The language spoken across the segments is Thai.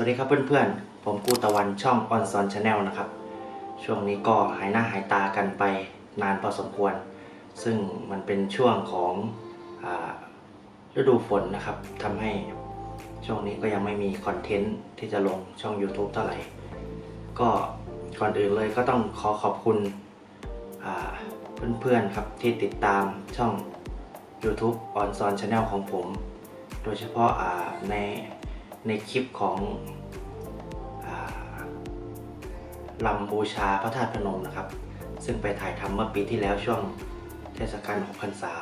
วัสดีครับเพื่อนๆ ผมกูตะวันช่องออนซอนชาแนลนะครับ ช่วงนี้ก็หายหน้าหายตากันไปนานพอสมควร ซึ่งมันเป็นช่วงของอฤดูฝนนะครับทำให้ช่วงนี้ก็ยังไม่มีคอนเทนต์ที่จะลงช่อง YouTube เท่าไหร่ ก็ก่อนอื่นเลยก็ต้องขอขอบคุณเพื่อนๆครับที่ติดตามช่อง YouTube on Son Channel ของผม โดยเฉพาะใน ในคลิปของอลำบูชาพระธาตุพนมนะครับ ซึ่งไปถ่ายทำเมื่อปีที่แล้วช่วงเทศกาล6พรรษา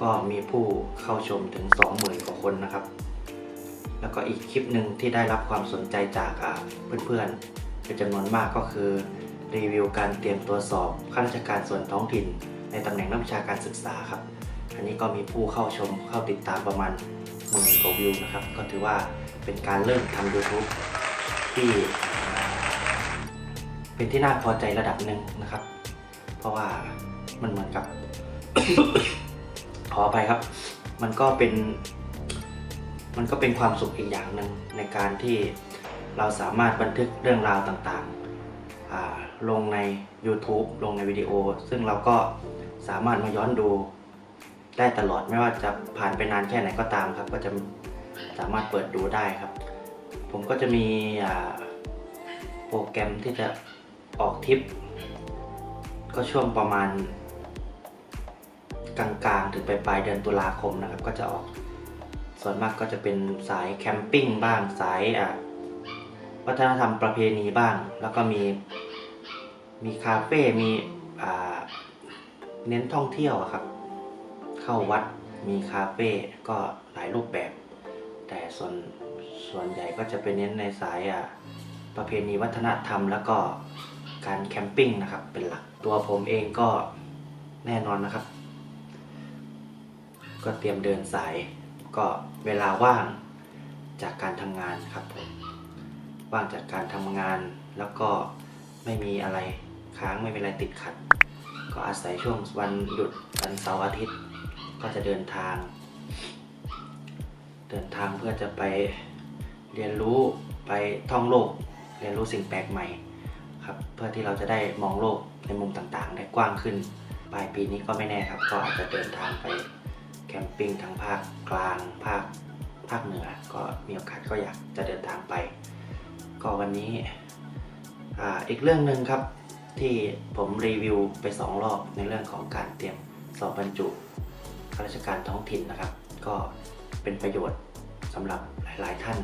ก็มีผู้เข้าชมถึง 20,000กว่าคนนะครับ แล้วก็อีกคลิปหนึ่งที่ได้รับความสนใจจากเพื่อนๆเป็นจำนวนมากก็คือ รีวิวการเตรียมตัวสอบข้าราชการส่วนท้องถิ่น ในตำแหน่งนักวิชาการศึกษาครับ อันนี้ก็มีผู้เข้าชมเข้าติดตามประมาณ หมื่นกว่าวิวนะครับ ก็ถือว่าเป็นการเริ่มทำ YouTube ที่เป็นที่น่าพอใจระดับหนึ่งนะครับ เพราะว่ามันเหมือนกับ ขออภัยครับ มันก็เป็น มันก็เป็นความสุขอีกอย่างหนึ่งในการที่เราสามารถบันทึกเรื่องราวต่างๆ ลงใน YouTube ลงในวิดีโอ ซึ่งเราก็สามารถมาย้อนดู ได้ตลอดไม่ว่าจะผ่านไปนานแค่ไหนก็ตามครับ ก็จะสามารถเปิดดูได้ครับ ผมก็จะมีโปรแกรมที่จะออกทริป ก็ช่วงประมาณ กลางๆ ถึงไปปลายเดือนตุลาคมนะครับ ก็จะออก ส่วนมากก็จะเป็นสายแคมปิ้งบ้างสายวัฒนธรรมประเพณีบ้าง แล้วก็มีมีคาเฟ่มีเน้นท่องเที่ยวครับ เข้าวัดมีคาเฟ่ก็หลายรูปแบบ แต่ส่วนส่วนใหญ่ก็จะไปเน้นในสายอะประเพณีวัฒนธรรม แล้วก็การแคมปิ้งนะครับเป็นหลักตัวผมเองก็แน่นอนนะครับ ก็เตรียมเดินสายก็เวลาว่างจากการทำงานครับผมว่างจากการทำงานแล้วก็ไม่มีอะไรค้างไม่มีอะไรติดขัด ก็อาศัยช่วงวันหยุดวันเสาร์อาทิตย์ ก็จะเดินทาง เดินทางเพื่อจะไปเรียนรู้ไปท่องโลก เรียนรู้สิ่งแปลกใหม่ครับเพื่อที่เราจะได้มองโลกในมุมต่างๆ ได้กว้างขึ้นปลายปีนี้ก็ไม่แน่ครับ ก็อาจจะเดินทางไปแคมปิ้งทางภาคกลางภาคภาคเหนือ ก็มีโอกาสก็อยากจะเดินทางไป ก็วันนี้อ่าอีกเรื่องหนึ่งครับที่ผมรีวิวไปสองรอบในเรื่องของการเตรียมสอบบรรจุ ข้าราชการท้องถิ่นนะครับ ก็เป็นประโยชน์สำหรับหลาย ๆ ท่าน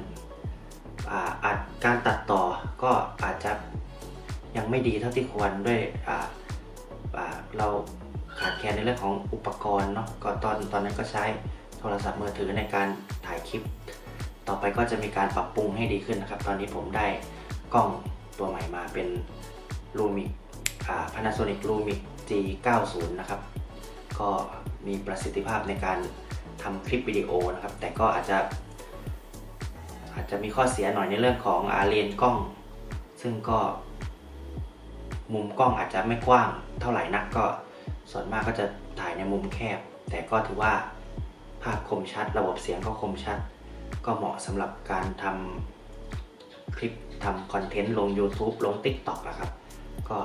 อาาจการตัดต่อก็อาจจะยังไม่ดีเท่าที่ควรด้วยเราขาดแคลนในเรื่องของอุปกรณ์เนาะก็ตอนตอนนั้นก็ใช้โทรศัพท์มือถือในการถ่ายคลิป ต่อไปก็จะมีการปรับปรุงให้ดีขึ้นนะครับ ตอนนี้ผมได้กล้องตัวใหม่มาเป็น Lumix Panasonic Lumix G90 นะครับ ก็มีประสิทธิภาพในการทำคลิปวิดีโอนะครับ แต่ก็อาจจะ อาจจะมีข้อเสียหน่อยในเรื่องของอาเลนส์กล้อง ซึ่งก็ มุมกล้องอาจจะไม่กว้างเท่าไหร่นักก็ส่วนมากก็จะถ่ายในมุมแคบ แต่ก็ถือว่าภาพคมชัด ระบบเสียงก็คมชัด ก็เหมาะสำหรับการทำคลิปทำคอนเทนต์ลง YouTube ลง TikTok นะครับ ก็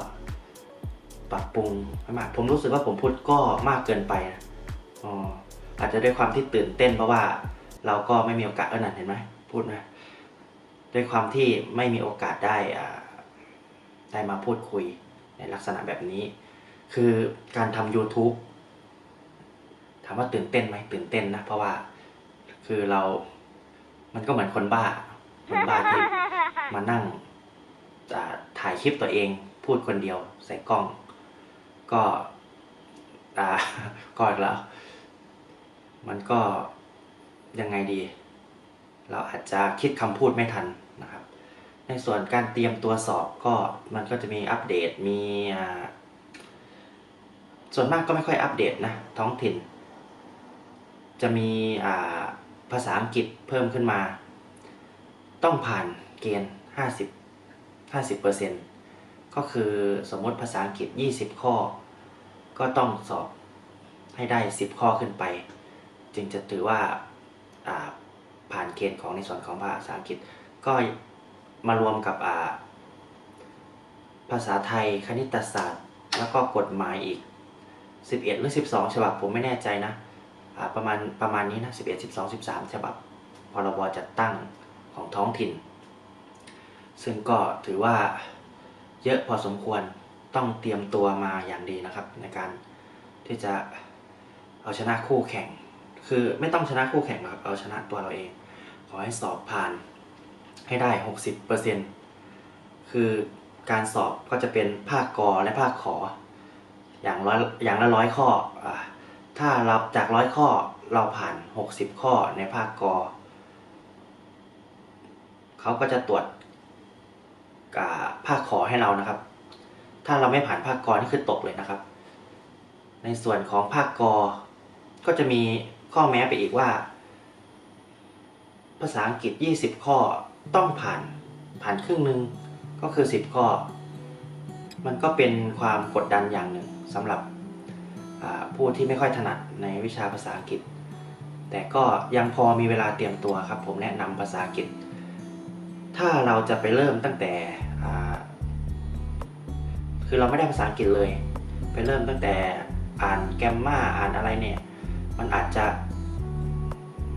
ปรับปรุงมาก ผมรู้สึกว่าผมพูดก็มากเกินไปนะอ๋ออาจจะด้วยความที่ตื่นเต้นเพราะว่าเราก็ไม่มีโอกาสเออนั่นเห็นไหมพูดนะด้วยความที่ไม่มีโอกาสได้อ่าได้มาพูดคุยในลักษณะแบบนี้ คือการทำ YouTube ถามว่าตื่นเต้นไหมตื่นเต้นนะ เพราะว่าคือเรา มันก็เหมือนคนบ้า คนบ้าที่มานั่งถ่ายคลิปตัวเอง พูดคนเดียวใส่กล้อง ก็อ่าก็อีกแล้วมันก็ยังไงดี เราอาจจะคิดคำพูดไม่ทันนะครับ ในส่วนการเตรียมตัวสอบก็มันก็จะมีอัปเดตมีส่วนมากก็ไม่ค่อยอัปเดตนะท้องถิ่น จะมีภาษาอังกฤษเพิ่มขึ้นมา ต้องผ่านเกณฑ์ 50 50เปอร์เซ็น ก็คือสมมติภาษาอังกฤษ 20 ข้อ ก็ต้องสอบให้ได้ 10 ข้อขึ้นไป จึงจะถือว่าผ่านเกณฑ์ของในส่วนของภาษาอังกฤษ ก็มารวมกับภาษาไทยคณิตศาสตร์ แล้วก็กฎหมายอีก 11 หรือ 12 ฉบับผมไม่แน่ใจนะประมาณประมาณนี้นะ 11 12 13 ฉบับพรบจัดตั้งของท้องถิ่น ซึ่งก็ถือว่า เยอะพอสมควรต้องเตรียมตัวมาอย่างดีนะครับ ในการที่จะเอาชนะคู่แข่ง คือไม่ต้องชนะคู่แข่งหรอกครับเอาชนะตัวเราเอง ขอให้สอบผ่านให้ได้ 60%คือการสอบก็จะเป็นภาคกอและภาคขอ อย่างร้อยอย่างละร้อยข้ออถ้าเราจากร้อยข้อเราผ่าน 60 ข้อในภาคกอเขาก็จะตรวจ อ่าภาคขอให้เรานะครับ ถ้าเราไม่ผ่านภาคกอนี่คือตกเลยนะครับ ในส่วนของภาคกอ ก็จะมีข้อแม้ไปอีกว่า ภาษาอังกฤษ 20 ข้อต้องผ่านผ่านครึ่งหนึ่งก็คือ 10 ข้อ มันก็เป็นความกดดันอย่างหนึ่งสำหรับผู้ที่ไม่ค่อยถนัดในวิชาภาษาอังกฤษ แต่ก็ยังพอมีเวลาเตรียมตัวครับ ผมแนะนำภาษาอังกฤษ ถ้าเราจะไปเริ่มตั้งแต่ คือเราไม่ได้ภาษาอังกฤษเลยไปเริ่มตั้งแต่อ่านแกมมาอ่านอะไรเนี่ย มันอาจจะ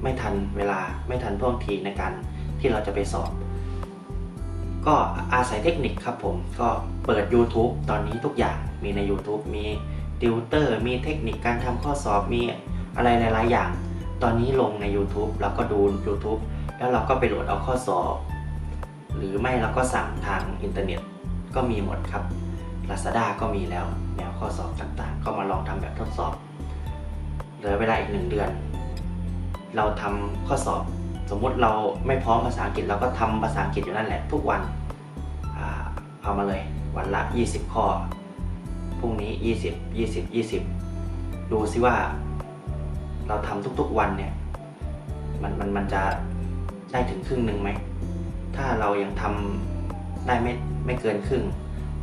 ไม่ทันเวลาไม่ทันท่วงทีในการที่เราจะไปสอบ ก็อาศัยเทคนิคครับผมก็เปิด YouTube ตอนนี้ทุกอย่างมีใน YouTube มีติวเตอร์มีเทคนิคการทำข้อสอบมีอะไรหลาย ๆ อย่าง ตอนนี้ลงใน YouTube แล้วก็ดู YouTube แล้วเราก็ไปโหลดเอาข้อสอบ หรือไม่เราก็สั่งทางอินเทอร์เน็ตก็มีหมดครับ Lazada ก็มีแล้วแนวข้อสอบต่างๆ ก็มาลองทำแบบทดสอบเหลือเวลาอีกหนึ่งเดือน เราทำข้อสอบ สมมุติเราไม่พร้อมภาษาอังกฤษเราก็ทำภาษาอังกฤษอยู่นั่นแหละทุกวันเอามาเลยวันละ 20 ข้อพรุ่งนี้ 20 20 20 ดูซิว่า เราทำทุกๆวันเนี่ยมันมันมันจะได้ถึงครึ่งหนึ่งไหม ถ้าเรายังทำได้ไม่ไม่เกินครึ่ง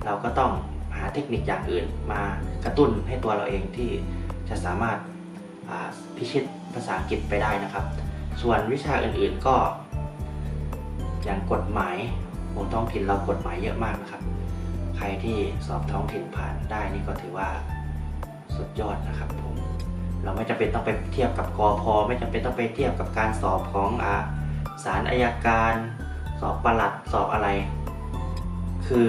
เราก็ต้อง เทคนิคอย่างอื่น มากระตุ้นให้ตัวเราเองที่จะสามารถาพิชิตภาษาอังกฤษไปได้นะครับ ส่วนวิชาอื่นๆก็ อย่างกฎหมายบนท้องถิ่นเรากฎหมายเยอะมากนะครับ ใครที่สอบท้องถิ่นผ่านได้นี่ก็ถือว่าสุดยอดนะครับผม เราไม่จำเป็นต้องไปเทียบกับกอพอไม่จำเป็นต้องไปเทียบกับการสอบของอาศาลอายการ สอบประหลัดสอบอะไร คือ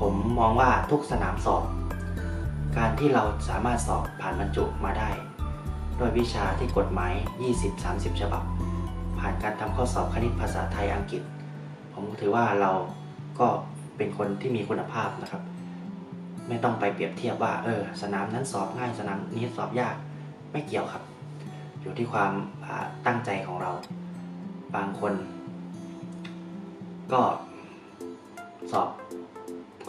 ผมมองว่าทุกสนามสอบ การที่เราสามารถสอบผ่านบรรจุมาได้ ด้วยวิชาที่กฎหมาย 20-30 ฉบับ ผ่านการทำข้อสอบคณิตภาษาไทยอังกฤษ ผมถือว่าเราก็เป็นคนที่มีคุณภาพนะครับ ไม่ต้องไปเปรียบเทียบว่าเออสนามนั้นสอบง่ายสนามนี้สอบยากไม่เกี่ยวครับ อยู่ที่ความตั้งใจของเรา บางคน ก็สอบ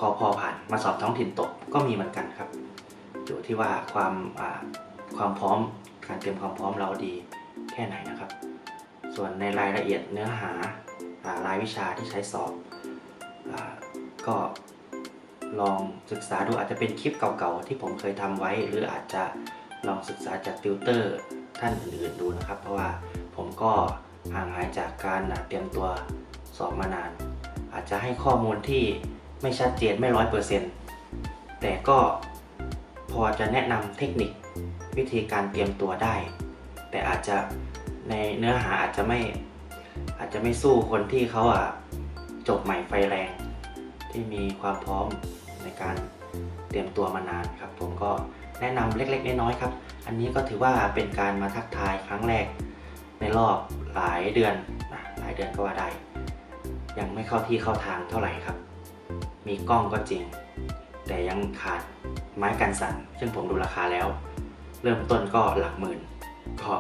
กอพอผ่านมาสอบท้องถิ่นตกก็มีเหมือนกันครับ อยู่ที่ว่าความความพร้อมการเตรียมความพร้อมเราดีแค่ไหนนะครับ ส่วนในรายละเอียดเนื้อหารายวิชาที่ใช้สอบอก็ลองศึกษาดูอาจจะเป็นคลิปเก่าๆที่ผมเคยทำไว้ หรืออาจจะลองศึกษาจากติวเตอร์ท่านอื่นๆดูนะครับ เพราะว่าผมก็ห่างหายจากการเตรียมตัวสอบมานาน อาจจะให้ข้อมูลที่ ไม่ชัดเจนไม่ร้อยเปอร์เซ็นต์แต่ก็พอจะแนะนำเทคนิควิธีการเตรียมตัวได้ แต่อาจจะในเนื้อหาอาจจะไม่อาจจะไม่สู้คนที่เขาอะจบใหม่ไฟแรง ที่มีความพร้อมในการเตรียมตัวมานานครับ ผมก็แนะนำเล็ก ๆ น้อยๆครับ อันนี้ก็ถือว่าเป็นการมาทักทายครั้งแรก ในรอบหลายเดือนหลายเดือนก็ว่าได้ ยังไม่เข้าที่เข้าทางเท่าไหร่ครับ มีกล้องก็จริง แต่ยังขาดไม้กันสั่นซึ่งผมดูราคาแล้ว เริ่มต้นก็หลักหมื่นก็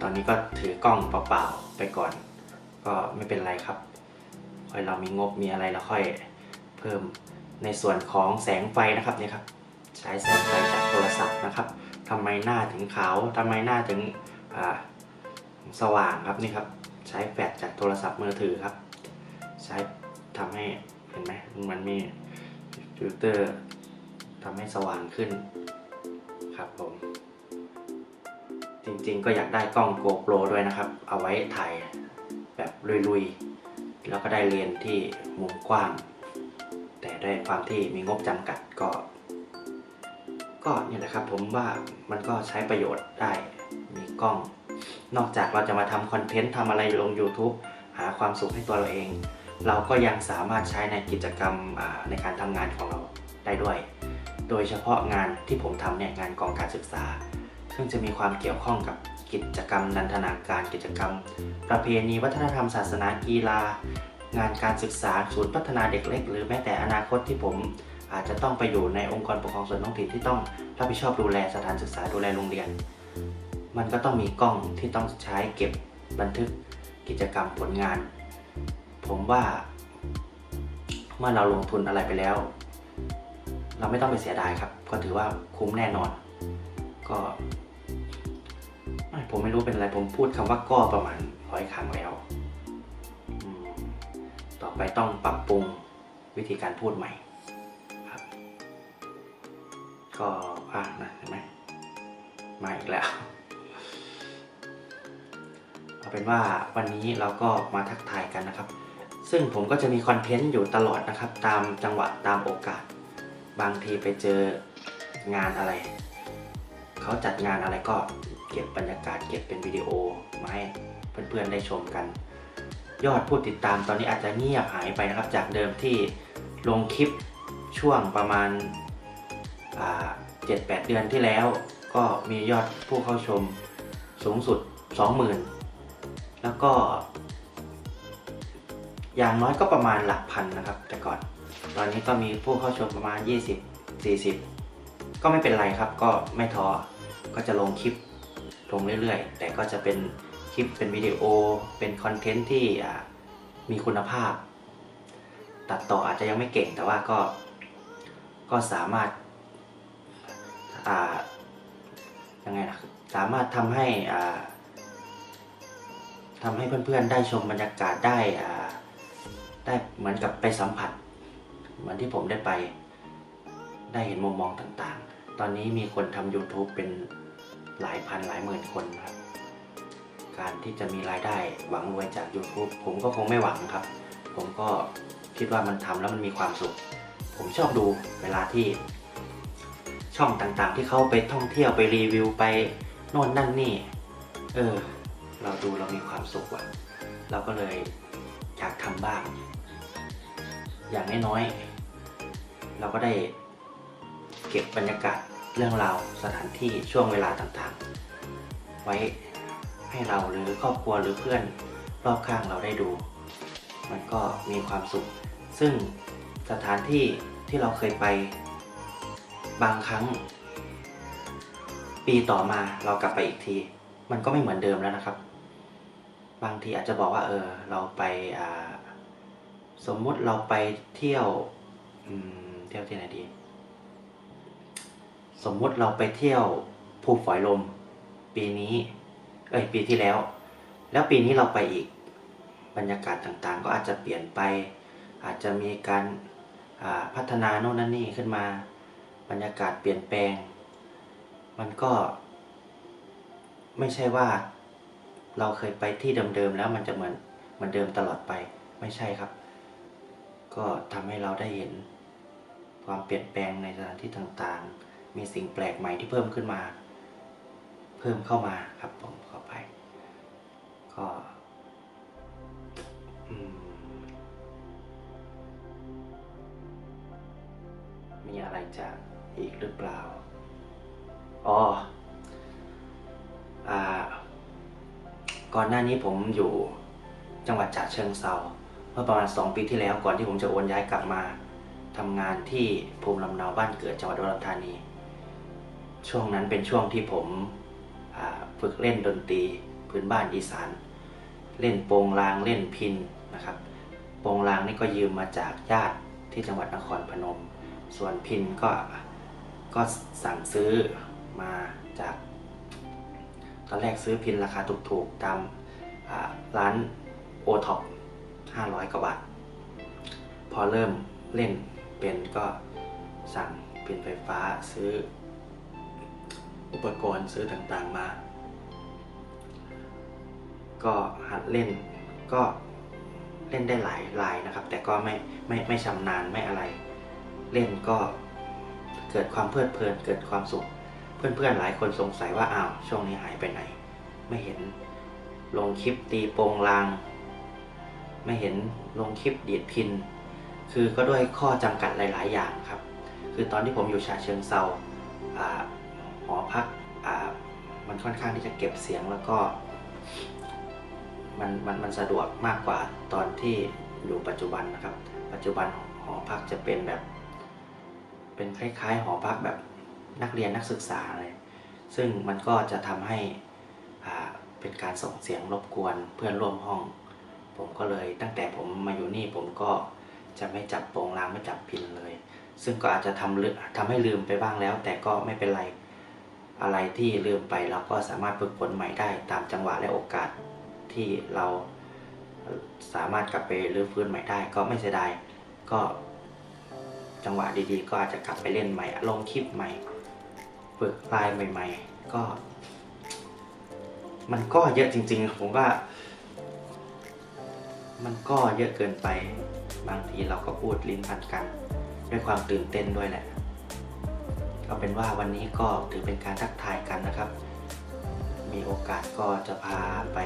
ตอนนี้ก็ถือกล้องเปล่าๆไปก่อน ก็ไม่เป็นไรครับค่อยเรามีงบมีอะไรเราค่อยเพิ่มในส่วนของแสงไฟนะครับเนี่ยครับ ใช้แสงไฟจากโทรศัพท์นะครับทำไมหน้าถึงขาวทำไมหน้าถึงสว่างครับนี่ครับ ใช้แฟลชจากโทรศัพท์มือถือครับ ใช้ทำให้ มันมีฟิลเตอร์ทำให้สว่างขึ้นครับผม จริงๆก็อยากได้กล้อง GoPro ด้วยนะครับ เอาไว้ถ่ายแบบลุยๆ แล้วก็ได้เรียนที่มุมกว้าง แต่ด้วยความที่มีงบจำกัดก็ ก็เนี่ยแหละครับผมว่ามันก็ใช้ประโยชน์ได้มีกล้อง นอกจากเราจะมาทำคอนเทนต์ทำอะไรลง YouTube หาความสุขให้ตัวเราเอง เราก็ยังสามารถใช้ในกิจกรรมในการทำงานของเราได้ด้วย โดยเฉพาะงานที่ผมทำเนี่ยงานกองการศึกษา ซึ่งจะมีความเกี่ยวข้องกับกิจกรรมนันทนาการกิจกรรม ประเพณีวัฒนธรรมศาสนากีฬา งานการศึกษาศูนย์พัฒนาเด็กเล็ก หรือแม้แต่อนาคตที่ผมอาจจะต้องไปอยู่ในองค์กรปกครองส่วนท้องถิ่นที่ต้องรับผิดชอบดูแลสถานศึกษาดูแลโรงเรียน มันก็ต้องมีกล้องที่ต้องใช้เก็บบันทึกกิจกรรมผลงาน ผมว่า เมื่อเราลงทุนอะไรไปแล้ว เราไม่ต้องไปเสียดายครับ ก็ถือว่าคุ้มแน่นอน ก็ผมไม่รู้เป็นอะไร ผมพูดคำว่าก็ประมาณร้อยครั้งแล้ว ต่อไปต้องปรับปรุงวิธีการพูดใหม่ครับ ก็อะนะเห็นไหมมาอีกแล้วเอาเป็นว่าวันนี้เราก็มาทักทายกันนะครับ ซึ่งผมก็จะมีคอนเทนต์อยู่ตลอดนะครับ ตามจังหวะตามโอกาส บางทีไปเจองานอะไร เขาจัดงานอะไรก็เก็บบรรยากาศเก็บเป็นวิดีโอมาให้เพื่อนๆได้ชมกัน ยอดผู้ติดตามตอนนี้อาจจะเงียบหายไปนะครับ จากเดิมที่ลงคลิปช่วงประมาณเจ็ดแปดเดือนที่แล้ว ก็มียอดผู้เข้าชมสูงสุด 20,000 แล้วก็ อย่างน้อยก็ประมาณหลักพันนะครับ แต่ก่อน ตอนนี้ก็มีผู้เข้าชมประมาณ 20 40 ก็ไม่เป็นไรครับ ก็ไม่ท้อ ก็จะลงคลิปลงเรื่อยๆ แต่ก็จะเป็นคลิปเป็นวิดีโอ เป็นคอนเทนต์ที่มีคุณภาพ ตัดต่ออาจจะยังไม่เก่งแต่ว่าก็ ก็สามารถอ่ายังไงนะสามารถทำให้อ่าทำให้เพื่อนๆได้ชมบรรยากาศได้อ่า ได้เหมือนกับไปสัมผัส เหมือนที่ผมได้ไป ได้เห็นมุมมองต่างๆ ตอนนี้มีคนทำ YouTube เป็นหลายพันหลายหมื่นคนครับ การที่จะมีรายได้หวังรวยจาก YouTube ผมก็คงไม่หวังครับ ผมก็คิดว่ามันทำแล้วมันมีความสุข ผมชอบดูเวลาที่ ช่องต่างๆ ที่เขาไปท่องเที่ยวไปรีวิวไปโน่นนั่นนี่ เออ เราดูเรามีความสุขว่ะเราก็เลยอยากทำบ้าง อย่างน้อยๆเราก็ได้เก็บบรรยากาศเรื่องราวสถานที่ช่วงเวลาต่างๆ ไว้ให้เราหรือครอบครัวหรือเพื่อนรอบข้างเราได้ดู มันก็มีความสุข ซึ่งสถานที่ที่เราเคยไป บางครั้ง ปีต่อมาเรากลับไปอีกที มันก็ไม่เหมือนเดิมแล้วนะครับ บางทีอาจจะบอกว่าเออเราไปอ่า สมมุติเราไปเที่ยวเที่ยวที่ไหนดี สมมุติเราไปเที่ยวภูฝอยลม ปีนี้ เอ้ยปีที่แล้ว แล้วปีนี้เราไปอีก บรรยากาศต่างๆ ก็อาจจะเปลี่ยนไป อาจจะมีการพัฒนาโน่นนั่นนี่ขึ้นมา บรรยากาศเปลี่ยนแปลง มันก็ ไม่ใช่ว่า เราเคยไปที่เดิมๆแล้วมันจะเหมือนเหมือนเดิมตลอดไปไม่ใช่ครับ ก็ทำให้เราได้เห็นความเปลี่ยนแปลงในสถานที่ต่างๆ มีสิ่งแปลกใหม่ที่เพิ่มขึ้นมา เพิ่มเข้ามาครับผมขอไป ก็มีอะไรจะอีกหรือเปล่า อ๋ออ่าก่อนหน้านี้ผมอยู่จังหวัดฉะเชิงเซา เมื่อประมาณ 2 ปีที่แล้วก่อนที่ผมจะโอนย้ายกลับมาทำงานที่ภูมิลำเนาบ้านเกิดจังหวัดอุดรธานี ช่วงนั้นเป็นช่วงที่ผมฝึกเล่นดนตรีพื้นบ้านอีสาน เล่นโปงลางเล่นพินนะครับโปงลางนี่ก็ยืมมาจากญาติที่จังหวัดนครพนม ส่วนพินก็ก็สั่งซื้อมาจาก ตอนแรกซื้อพินราคาถูกๆตามร้านโอท็อป 500กว่าบาท พอเริ่มเล่นเป็นก็สั่งพินไฟฟ้าซื้อ อุปกรณ์ซื้อต่างๆมา ก็หัดเล่นก็เล่นได้หลายลายนะครับ แต่ก็ไม่ไม่ไม่ชำนาญไม่อะไร เล่นก็เกิดความเพลิดเพลินเกิดความสุข เพื่อนๆหลายคนสงสัยว่าอ้าวช่วงนี้หายไปไหน ไม่เห็นลงคลิปตีโปงลาง ไม่เห็นลงคลิปดีดพิน คือก็ด้วยข้อจำกัดหลาย ๆ อย่างครับ คือตอนที่ผมอยู่ฉะเชิงเซาหอพักมันค่อนข้างที่จะเก็บเสียงแล้วก็มันมันมันสะดวกมากกว่าตอนที่อยู่ปัจจุบันนะครับ ปัจจุบันหอพักจะเป็นแบบ เป็นคล้าย ๆ หอพักแบบนักเรียนนักศึกษาเลยซึ่งมันก็จะทำให้เป็นการส่งเสียงรบกวนเพื่อนร่วมห้อง ผมก็เลยตั้งแต่ผมมาอยู่นี่ผมก็จะไม่จับโปรงลางไม่จับพินเลย ซึ่งก็อาจจะทำลืทำให้ลืมไปบ้างแล้ว แต่ก็ไม่เป็นไรอะไรที่ลืมไปเราก็สามารถฝึกฝนใหม่ได้ตามจังหวะและโอกาสที่เราสามารถกลับไปรื้อฟื้นใหม่ได้ ก็ไม่เสียดายก็จังหวะดีๆ ก็อาจจะกลับไปเล่นใหม่ลงคลิปใหม่ฝึกลายใหม่ ๆ ก็ มันก็เยอะจริง ๆ ผมว่า มันก็เยอะเกินไป บางทีเราก็พูดลิ้นพันกัน ด้วยความตื่นเต้นด้วยแหละ เอาเป็นว่าวันนี้ก็ถือเป็นการทักทายกันนะครับ มีโอกาสก็จะพาไป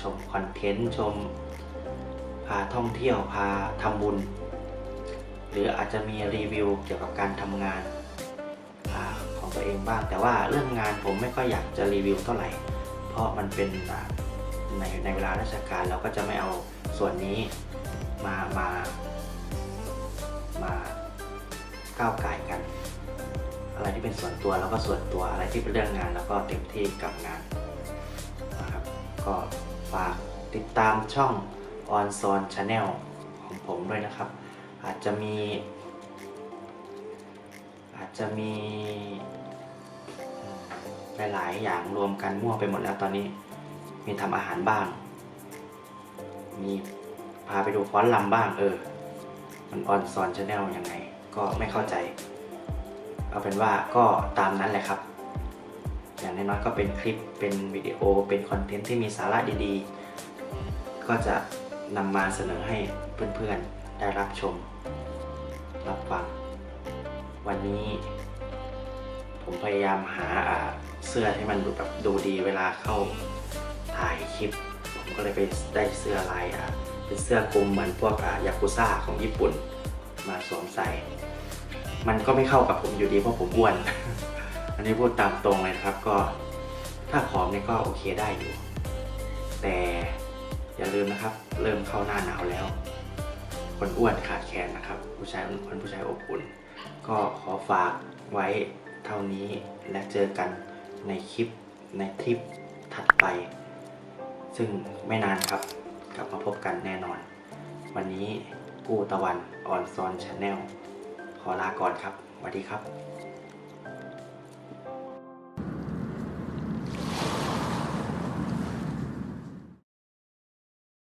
ชมคอนเทนต์ชม พาท่องเที่ยวพาทำบุญ หรืออาจจะมีรีวิวเกี่ยวกับการทำงานอของตัวเองบ้าง แต่ว่าเรื่องงานผมไม่ค่อยอยากจะรีวิวเท่าไหร่ เพราะมันเป็น ในในเวลาราชการเราก็จะไม่เอาส่วนนี้มามามาก้าวไก่กัน อะไรที่เป็นส่วนตัวเราก็ส่วนตัวอะไรที่เป็นเรื่องงานเราก็เต็มที่กับงานนะครับก็ฝากติดตามช่อง On Zone Channel ของผมด้วยนะครับ อาจจะมี อาจจะมีหลายๆอย่างรวมกันมั่วไปหมดแล้วตอนนี้ มีทำอาหารบ้าง มีพาไปดูฟ้อนลำบ้าง เออ มันออนซอนชาแนลยังไง ก็ไม่เข้าใจ เอาเป็นว่าก็ตามนั้นแหละครับ อย่างน้อยๆก็เป็นคลิปเป็นวิดีโอเป็นคอนเทนต์ที่มีสาระดีๆ ก็จะนำมาเสนอให้เพื่อนๆ ได้รับชม รับฟัง วันนี้ ผมพยายามหาเสื้อให้มันดูแบบดูดีเวลาเข้า ถ่ายคลิป ผมก็เลยไปได้เสื้อลายอะเป็นเสื้อคลุมเหมือนพวกอ่ายากุซ่าของญี่ปุ่นมาสวมใส่ มันก็ไม่เข้ากับผมอยู่ดีเพราะผมอ้วน อันนี้พูดตามตรงเลยนะครับก็ถ้าผอมเนี่ยก็โอเคได้อยู่ แต่อย่าลืมนะครับ เริ่มเข้าหน้าหนาวแล้ว คนอ้วนขาดแคลนนะครับ ผู้ชายคนผู้ชายอบอุ่น ก็ขอฝากไว้เท่านี้และเจอกันในคลิปในทริปถัดไป ซึ่งไม่นานครับ กลับมาพบกันแน่นอน วันนี้กู้ตะวันออนซอนชาแนลขอลาก่อนครับสวัสดีครับ